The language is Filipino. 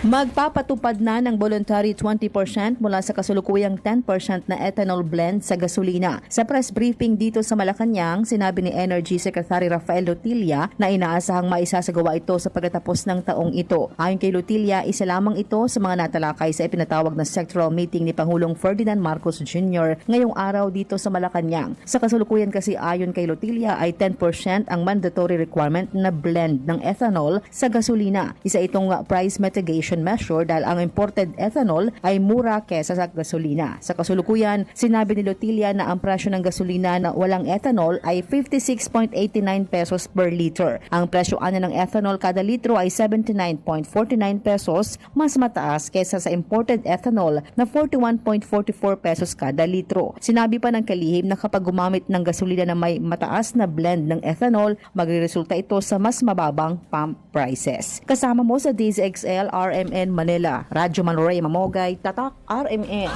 Magpapatupad na ng voluntary 20% mula sa kasulukuyang 10% na ethanol blend sa gasolina. Sa press briefing dito sa Malacanang, sinabi ni Energy Secretary Rafael Lutilla na inaasahang maisasagawa ito sa pagkatapos ng taong ito. Ayon kay Lutilla, isa lamang ito sa mga natalakay sa ipinatawag na sectoral meeting ni Pangulong Ferdinand Marcos Jr. ngayong araw dito sa Malacanang. Sa kasulukuyan kasi ayon kay Lutilla ay 10% ang mandatory requirement na blend ng ethanol sa gasolina. Isa itong price mitigation measure dahil ang imported ethanol ay mura kesa sa gasolina. Sa kasulukuyan, sinabi ni Lotilia na ang presyo ng gasolina na walang ethanol ay 56.89 pesos per liter. Ang presyo ana ng ethanol kada litro ay 79.49 pesos, mas mataas kesa sa imported ethanol na 41.44 pesos kada litro. Sinabi pa ng kalihim na kapag gumamit ng gasolina na may mataas na blend ng ethanol, magreresulta ito sa mas mababang pump prices. Kasama mo sa DZXL RMN Manila, Radyo Manoray Mamogay, Tatak RMN.